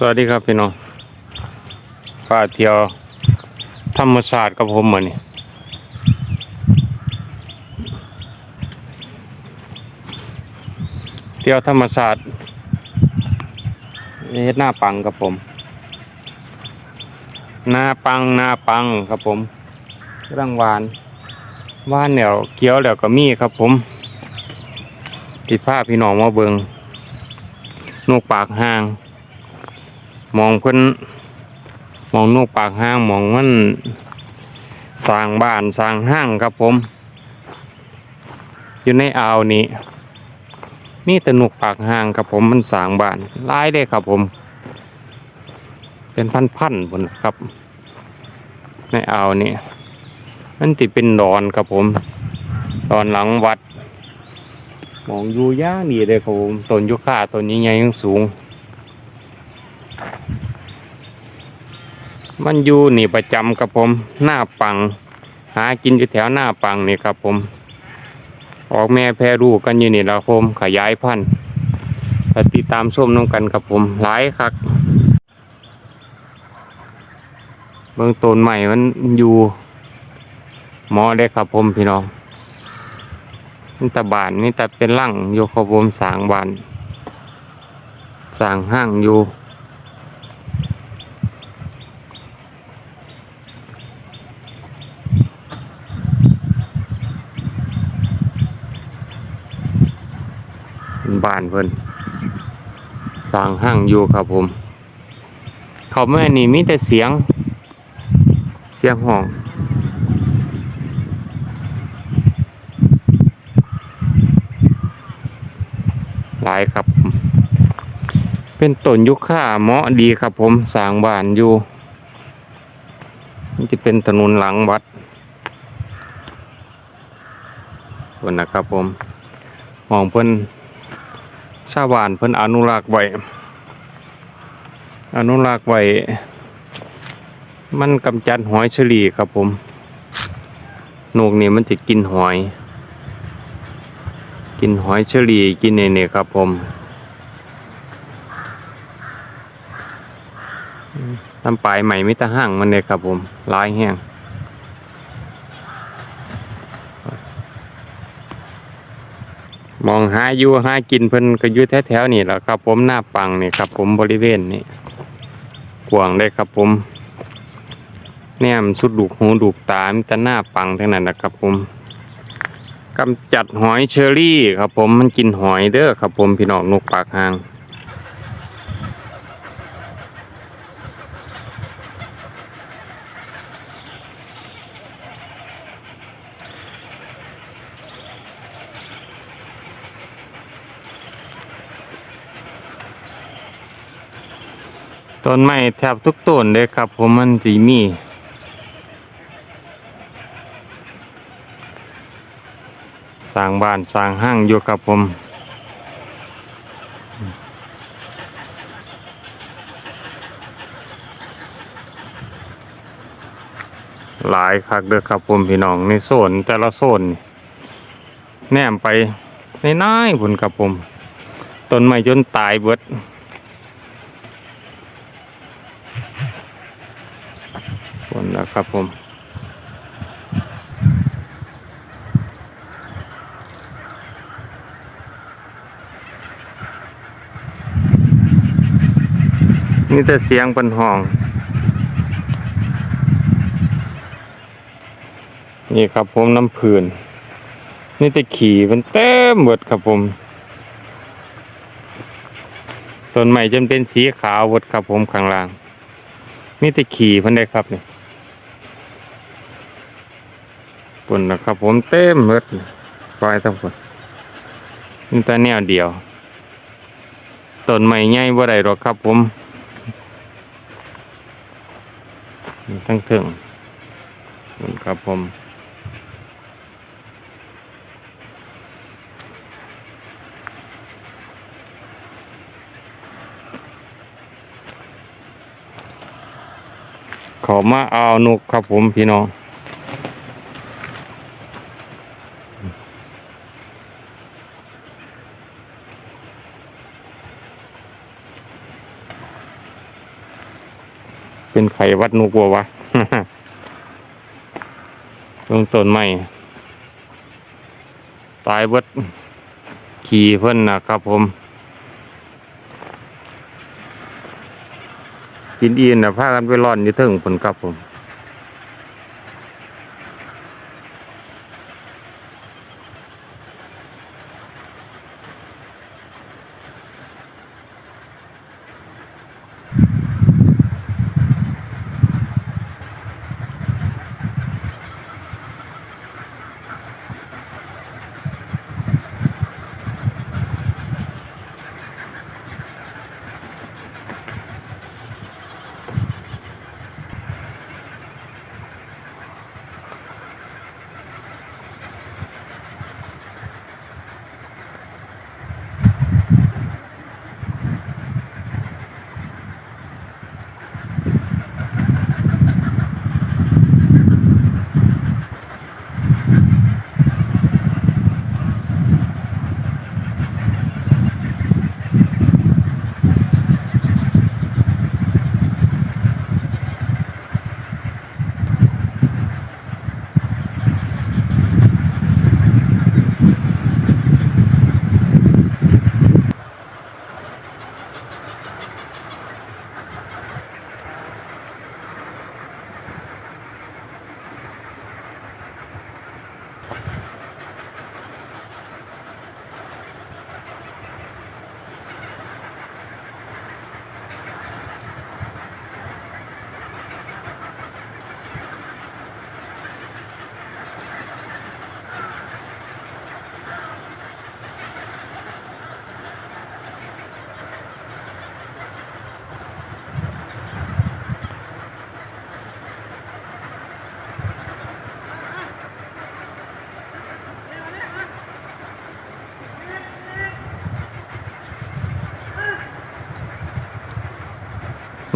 สวัสดีครับพี่น้องป้าเที่ยวธรรมชาสติกับผมเหมือนนี่เที่ยวธรรมชาสติเฮ็ดหน้าปังกับผม หน้าปังหน้าปังครับผมร่างวานว่านเดี๋ยวเกี้ยวเดี๋ยวก็มีครับผมติดผ้าพี่น้องมาเบิงนกปากห่าง มองเพิ่นมองนกปากห้างมองมันสร้างบ้านสร้างห้างครับผม อยู่ในอ่าวนี้มีแต่นกปากห้างครับผมมันสร้างบ้านลายเลยครับผม เป็นพันๆพุ่นครับ ในอ่าวนี้มันติเป็นดอนครับผมดอนหลังวัด มองอยู่ย่างดีเลยครับผมต้นยุค่าต้นใหญ่ยังสูง มันอยู่นี่ประจำครับผมหน้าปัง หากินอยู่แถวหน้าปังนี่ครับผม ออกแม่แพรลูกกันอยู่นี่ละผมขยายพันธุ์ติดตามชมน้องกันครับผมหลายคักเบื้องต้นใหม่มันอยู่หมอได้ครับผมพี่น้องนี่ต่บานนี่แต่เป็นร่างอยู่ครับผมสางบานสางห้างอยู่ บ้านเพิ่นสร้างห้างอยู่ครับผม เขาแม่นี่มีแต่เสียง เสียงห้องหลายครับผมเป็นต้นยุค่าเหมาะดีครับผมสร้างบ้านอยู่นี่จะเป็นถนนหลังวัดคนนะครับผมมองเพิ่น ชาวบ้านเพิ่นอนุรักษ์ไว้อนุรักษ์ไว้มันกำจัดหอยเฉลี่ครับผมนกนี่มันจะกินหอย กินหอยเฉลี่กินเนี่ยเนี่ยครับผมลำปลายใหม่มิตรห้างมันเนี่ยครับผมลายแห้ง มองหาอยู่หากินเพิ่นก็อยู่แถวๆนี่แหละครับ ผมหน้าปังนี่ครับ ผมบริเวณนี่กว้างได้ครับผมแนมสุดดูกหูดูกตามีแต่หน้าปังทั้งนั้นนะครับ ผมกำจัดหอยเชอรี่ครับ ผมมันกินหอยเด้อครับ ผมพี่น้องนกปากหาง ต้นไม้แทบทุกต้นเลยครับ ผมมันสีมีสร้างบ้านสร้างห้างอยู่ครับผมหลายคักเด้อครับผมพี่น้องในโซนแต่ละโซนแนมไปในน้ายๆพุ่นครับผมต้นไม้จนตายเบิด นะครับผมนี่แต่เสียงเป็นห้อง นี่ครับผมน้ำผื่นนี่แต่ขี่มันเต็มหมดครับผมต้นใหม่จนเป็นสีขาวหมดครับผมข้างล่างมีแต่ขี่เพันได้ครับเนี่ย ปุ่นนะครับ ผมเต็มหมดปล่อยทั้งหมดนี่แต่แนวเดียวต้นไม้ใหญ่บ่ได้หรอกครับผมทั้งถึงปุ่นครับผมขอมาเอานกครับผมพี่น้อง เป็นไข่วัดนูกัววะลงต้นไม้ตายเบิดขี่เพิ่นนะครับผม กินอีนนะพากันไปร่อนอยู่เทิงผลครับผม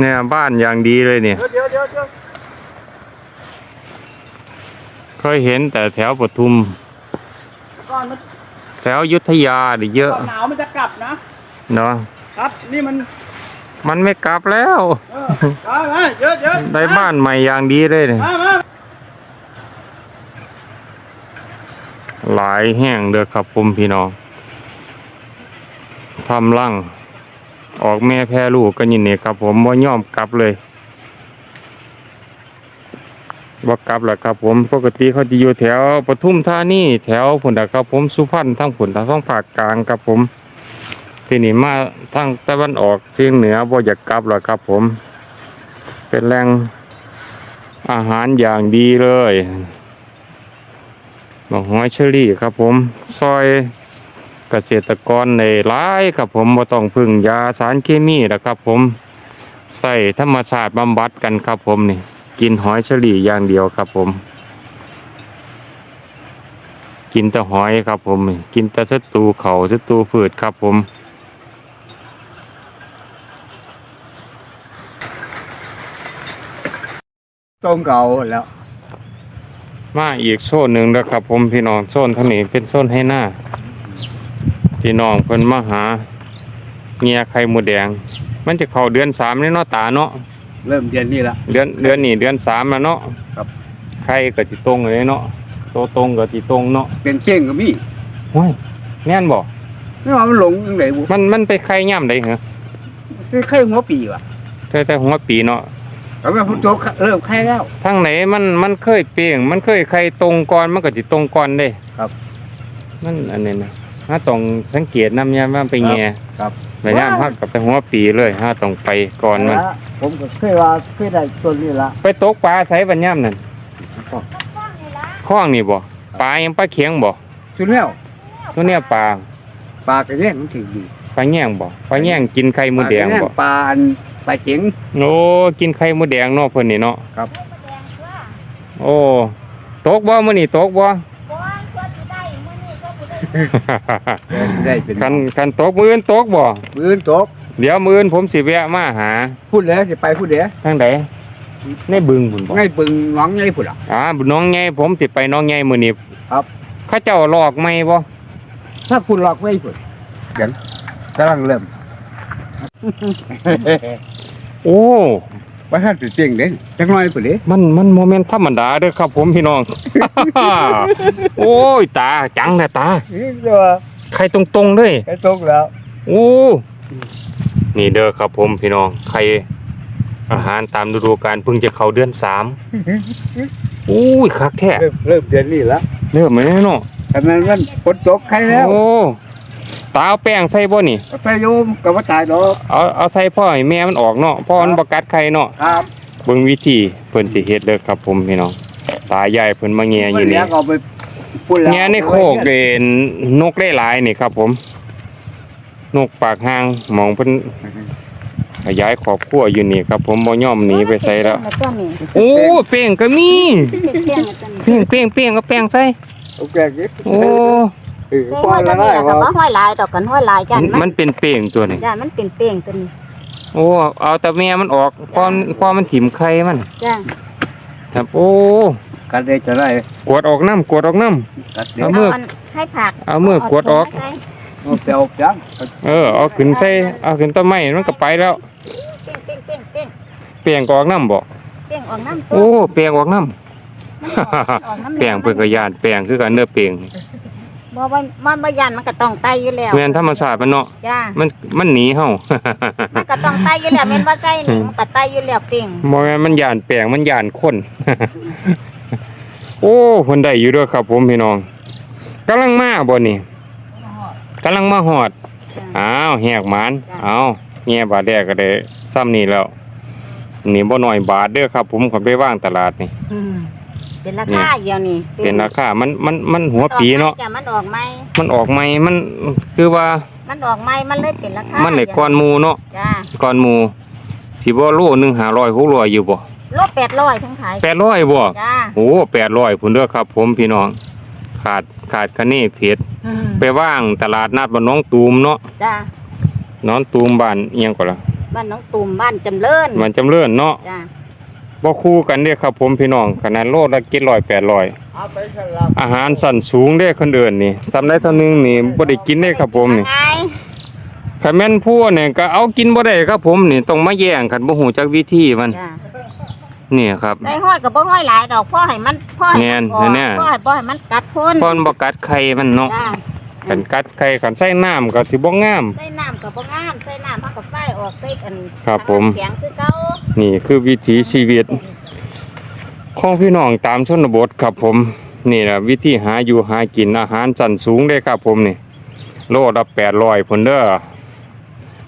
เนี่ยบ้านอย่างดีเลยเนี่ยเดี๋ยวเดี๋ยวเดี๋ยวเดี๋ยวเคยเห็นแต่แถวปทุม ก่อนมันแถวอยุทธยาดิเยอะก่อนหนาวมันจะกลับนะ เนาะครับนี่มันมันไม่กลับแล้ว เออมามาเดี๋ยวเดี๋ยวได้บ้านใหม่อย่างดีเลยเนี่ยมามาหลายแห้งเด้อครับผมพี่น้องทำร่าง ออกแม่แพรลูกกันยินเนี่ยครับ ผมว่ายอมกลับเลยว่ากลับแหละครับ ผมปกติเขาจะอยู่แถวปทุมธานีแถวผุนนะครับ ผมสุพรรณทั้งผุนทั้งท้องภาคกลางครับผมที่นี่มาทางตะวันออกเชียงเหนือบ่อยากกลับหรอกครับ ผม เป็นแหล่งอาหารอย่างดีเลยหมอกหอยเชอรี่ครับ ผมซอย เกษตรกรในหลายครับผมบ่ต้องพึ่งยาสารเคมีนะครับผมใส่ธรรมชาติบำบัดกันครับผมนี่ กินหอยเชอรี่อย่างเดียวครับผม กินแต่หอยครับผมนี่กินแต่ศัตรูเขาศัตรูพืชครับผมต้มเก่าแล้ว มาอีกโซนหนึ่งนะครับผมพี่น้องโซนทางนี้เป็นโซนให้หน้า พี่น้องเพิ่นมาหาเงียไข่หมูแดง มันจะเข้าเดือนสามนี่เนาะตาเนาะเริ่มเดือนนี้ละ เดือนเดือนนี้เดือนสามแล้วเนาะครับ ไข่ก็สิตรงเลยเนาะโตตรงก็สิตรงเนาะเป็นเป้งก็มีห้ยแน่นบ่ไม่ว่ามันหลงยังไงบุมันมันไปไข่ย่ำได้เหรอคือไข่หัวปีว่ะแต่แต่หัวปีเนาะแต่ว่าพุทโธเริ่มไข่แล้วทางไหนมันมันเคยเปลี่ยงมันเคยไข่ตรงก่อนมันก็สิตรงก่อนเด้ครับ มันอันนี้นะ ถ้าต้องสังเกตนำยามว่าไปแง่ครับแม่ย่ามพักกับไปหัวปีเลยฮะต้องไปก่อนมันแล้วผมก็เคยว่าเคยได้ตัวนี้ละไปตกปลาใส่บัญย่ามนั่นคล้องนี่บ่ปลายังปลาเขียงบ่จุดแล้วตัวเนี้ยปลาปลากระแยงมันถึงดีปลาแง่งบ่ปลาแง่งกินไข่มดแดงบ่ปลาอันปลาเจ๋งโอ้กินไข่มดแดงเนาะเพิ่นนี่เนาะครับ โอ้ตกบ่มื้อนี้ตกบ่ ได้เป็นคันคันตกมื้ออื่นตกบ่ มือนตกเดี๋ยวมื้ออื่นผมสิแวะมาหาพูดแล้วจะไปพูดเดี๋ยวทางใดในบึงพุ่นบ่ง่ายปึงน้องง่ายพูดอะ อ่าน้องใหญ่ผมสิไปน้องใหญ่มื้อนี้ครับ เขาเจ้าลอกไหมบ่ถ้าคุณหลอกไม่พูดเดี๋ยวกำลังเริ่ม โอ้ ว่าท่านสิเจียงเด้จักหน้อยพุ่นเด้มันมันโมเมนต์ธรรมดาเด้อครับผมพี่น้อง โอ้ยตาจังนะตา นี่เด้อไข่ตรงๆเลยไอ้ตกแล้วโอ้นี่เด้อครับผมพี่น้องไข่อาหารตามฤดูกาลเพิ่งจะเข้าเดือนสามโอ้ยคักแท้เริ่มเริ่มเดือนนี้แล้วเริ่มไหมเนาะขนาดนั้นฝนตกใครแล้ว โอ้ ตาเอาแป้งใส่บ่นี่ ใส่โยมก็บ่ตายดอกเอาเอาใส่พ่อให้แม่มันออกเนาะพ่อมันบ่กัดไข่เนาะครับเบิ่งวิธีเพิ่นสิเฮ็ดเด้อครับผมพี่น้องตายายเพิ่นมาแง่อยู่เลี้นี่ยงเอาไปพุ่นแล้วแง่ในโคกเด่นนกได้หลายนี่ครับผม นกปากหางหมองเพิ่นขยายครอบครัวอยู่นี่ครับ ผมบ่ยอมหนีไปใส่แล้ว ตัวนี้โอ้เป้งก็มี เปี้ยงตัวนี้เป้งเป้งเป้งก็แป้งใส่โอเคกิโอ้ เออใส่พอห้อยละตัวลานี้ยแล้วบ่ก็ห้อยลายดอกกันห้อยลายจันมันเป็นเป้งตัวนี้จ้ามันเป็นเปี้ยงตัวนี้โอ้เอาแต่แม่มันออกพอพอมันถิ่มไข่มันจ้าครับโอ้กันได้จะได้กวดออกน้ำกวดออกน้ำกัดเด็เอากมือนให้ผักเอามือกวดออก เาถุงมาใส่เอาเปียวจังเออเอาขึ้นใส่เอาขึ้นต้นไม้มันก็ไปแล้วเปี้ยงเปี้ยงเปี้ยงเปี้ยงเปียงก็ออกน้ำบ่เปี้ยงออกน้ำโอ้เปียงออกน้ำ มันออกออกน้ำเปียงเพิ่นก็ย่านเปียงคือกันเด้อเปียงนี่ บ่ว่ามันบ่ยันมันก็ต้องไตอยู่แล้วแม่นธรรมชาติมันเนาะจ้ามันมันหนีเฮา มันก็ต้องไตอยู่แล้วแม่นบ่ใส่นี่มันก็ไตอยู่แล้วเปี้ยงบ่แม่นมันย่านเปียงมันย่านคน โอ้เพิ่นได้อยู่เด้วยครับ ผมพี่น้องกำลังมาบ่นี่กำลังมาฮอดอ้าวแหกหมานอ้าวแง่บาทแรกก็ได้ซ้ำนี่แล้วนี่บ่น้อยบาทเด้อครับ ผมขอไปวางตลาดนี่อืม เป็นราคาเดียวนี่เป็นราคา มันมันมันหัวปีเนาะจ้ะมันออกไหมมันออกใหม่มันคือว่า มันออกไหมมันเลยเป็นราคา มันได้ก้อนหมูเนาะจ้าก้อนหมูสิบ่โลหนึง500 600อยู่บ่โล800ทั้งขาย800บ่จ้าโอ้800พุ่นเด้อครับ ผมพี่น้อง ขาดขาดคะเนเพชรอืมไปว่างตลาดนัดบ้านน้องตูมเนาะจ้าน้องตูมบ้านเอียงก็ล่ะบ้านน้องตุ่มบ้านจำเริญมันจำเริญเนาะจ้า บ่คู่กันเด้อครับผมพี่น้องขนาดโลละ700 800เอาไปสลับอาหารสั่นสูงเด้อคนเดินนี่ทำได้เท่านึงนี่บ่ได้กินได้ครับผมนี่ไงคันแม่นพัวเนี่ยก็เอากินบ่ได้ครับผมนี่ต้องมาแย่งกันบ่ฮู้จักวิธีมันจ้านี่ครับใส่ห้อยกับบ่ห้อยหลายดอกพ่อให้มันพ่อให้แน่นมัออกแน่นพ่อให้พ่อให้มันกัดคนพอนบ่กัดไข่มันเนาะจ้ากันกัดไข่กันใส่น้ำก็สิบ่งามใส่น้ำกับบ่งามใส่น้ำเฮากับไฟออกใส่อันครับผมแข็งคือเก่า นี่คือวิถีชีวิตของพี่น้องตามชนบทครับผม นี่ล่ะวิธีหาอยู่หากินอาหารสั่นสูงเด้ครับผมนี่ โลละ800พุ่นเด้อ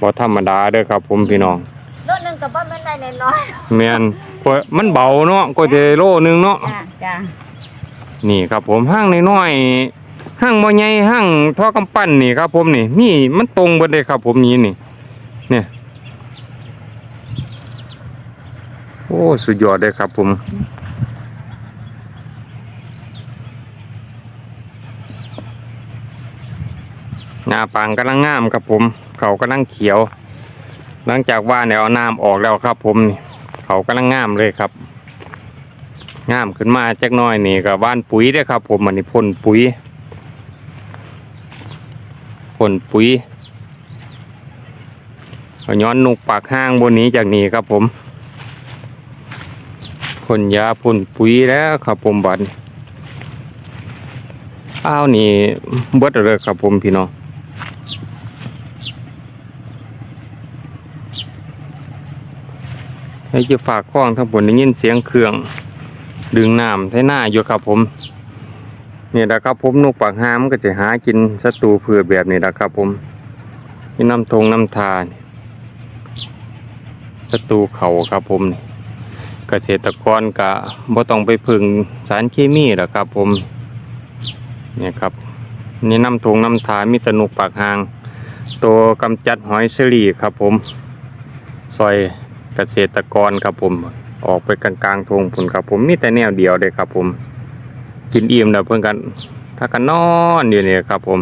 บ่ธรรมดาเด้อครับผมพี่น้องโลนึงก็บ่แม่นได้น้อยแม่นเพราะมันเบาเนาะก็จะโลนึงเนาะๆจ้าจ้านี่ครับผมห้างน้อยๆห้างบ่ใหญ่ห้างท่อกำปั้นนี่ครับผมนี่ มีมันตรงเบิดเลยครับผมนี้นี่ เนี่ย โอ้ สุดยอดเลยครับผม หน้าปังกำลังงามครับผม เขากำลังเขียว หลังจากว่าเนี่ยเอาน้ำออกแล้วครับผมนี่เขากำลังงามเลยครับ งามขึ้นมาจักน้อยนี่ก็บ้านปุ๋ยด้อครับ ผมอันนี้พ่นปุ๋ยพ่นปุ๋ยเอาย้อนนุกปากห้างบนนี้จากนี้ครับผม พ่นยาพ่นปุ๋ยแล้วครับผมบัดนี้อ้าวนี่เบิดเลยครับผมพี่น้องให้จะฝากข้องทั้งบนได้ยินเสียงเครื่อง ดึงน้ำใส่หน้าอยู่ครับผมนี่แหละครับผมนกปากหามก็จะหากินศัตรูพืชแบบนี้แหละครับผมนี่น้ำทงน้ำทานศัตรูเขาครับผมนี่ เกษตรกรกะบ่ต้องไปพึ่งสารเคมีหรอกครับ ผมเนี่ยครับนี่น้ำทงน้ำทามีตะนกปากหาง ตัวกำจัดหอยเชอรี่ครับ ผมซอยเกษตรกรครับผม ออกไปกลางๆทงพุ่นครับ ผมมีแต่แนวเดียวเลยครับ ผม กินอิ่มแล้วเพิ่นกันถ้ากันนอนอยู่เนี่ยครับ ผม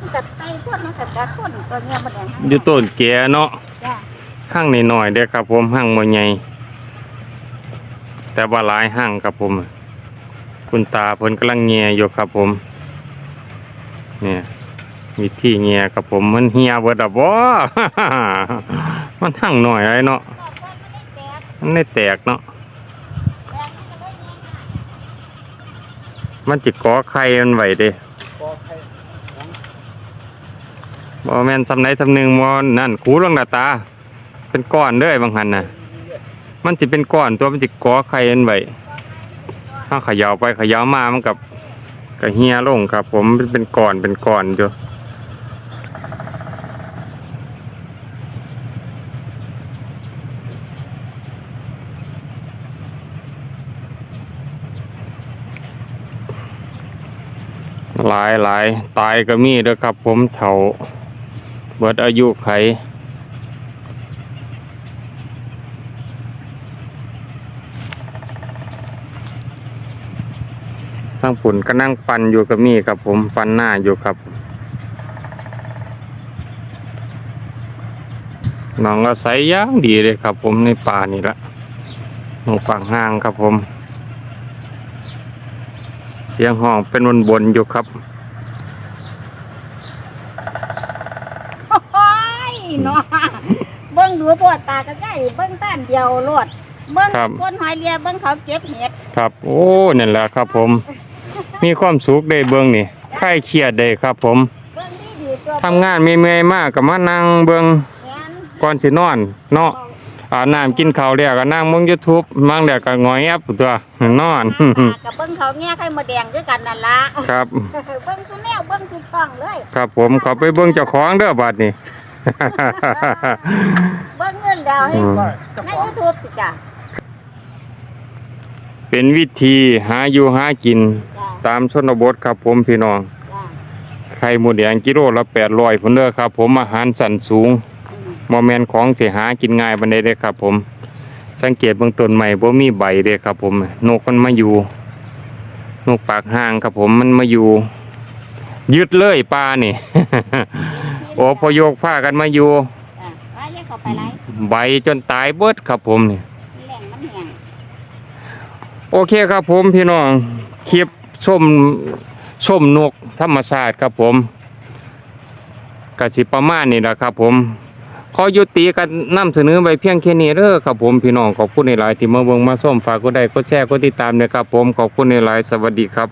มันก็ไตคนมันก็กัดคนตัวเนี้ยบ่ได้ อยู่ต้นแก่เนาะจ้าห้างน้อยๆเด้อครับผมห้างบ่ใหญ่แต่ว่าหลายห้างครับผม คุณตาเพิ่นกำลังแงอยู่ครับผม เนี่ยวิธีเงียครับผมมันเฮียเบิดอะบ่ มันหั่งหน่อยไอ้เนาะมันได้แตกเนาะมันจิกอไข่มันไหวเด้ พอใคร บ่แมนสำไหนสำหนึ่งบ่นั่นขูลงหน้าตา เป็นก้อนเด้อบางหันนะมันสิเป็นก้อนตัวมันจิก่อไข่มันไหวถ้าเขย่าไปเขย่ามามันกับก็เฮียลงครับ ผมเป็นก้อนเป็นก้อนอยู่หลายหลายตายก็มีเด้อครับผมเถา เบิดอายุไข ทั้งผุนก็นั่งปั่นอยู่กับมีครับผม ปั่นหน้าอยู่ครับ น้องก็ใสย่างดีเลยครับผมในป่านี่ละหนูปากห้างครับผม เสียงห้องเป็นวนบนๆอยู่ครับ โอ้ย เนาะเบิ่งดูปวดตาก็ได้เบิ่งต้านเดียวโลดเบิ่งครับคนหอยเลียเบิ่งเขาเก็บเห็ดครับ โอ้นั่นแหละครับผม มีความสุขได้เบิ่งนี่คลายเครียดได้ครับ ผมเบิ่งดีดีตัวทำงานเมื่อยๆมากก็มานั่งเบิ่งแขนก่อนสินอนเนาะอาบน้ำกินข้าวแล้วก็นั่งเบิ่ง YouTube มั่งแล้วก็งอยแอปตัวนอน ตากับเบิ่งเขาแง่ไข่มดแดงด้วยกันนั่นละครับ เบิ่งสุแนวเบิ่งสุช่องเลย ครับผมขอไปเบิ่งเจ้าของเด้อบัดนี้ เบิ่งเงินแล้วให้อืมในยูทูบสิจ้ะเป็นวิธีหาอยู่หากินจ้ะตามชนบทครับผมพี่น้องจ้ะไข่หมูแดงกิโลละ800พุ่นเด้อครับ ผมอาหารสันสูงอืมบ่แม่นของที่หากินง่ายบันไดเด้อครับ ผม สังเกตเบื้องต้นใหม่บ่มีใบเด้อครับ ผม นกมันมาอยู่ นกปากห่างครับผมมันมาอยู่ ยึดเลยปลานี่ โอ้พอยกผ้ากันมาอยู่จ้ะว่าอย่าเข้าไปไหลใบจนตายเบิดครับผมนี่แหล่งมันแห้งโอเคครับผมพี่น้องคลิปชมชมนกธรรมชาติครับผมกสิประมาณนี้แหละครับผมขอยุติกันนำเสนอไปเพียงแค่นี้เด้อครับผมพี่น้องขอบคุณในหลายๆที่มาเบิ่งมาส้มฝากกดไลค์กดแชร์กดติดตามนะครับผมขอบคุณในหลายๆสวัสดีครับ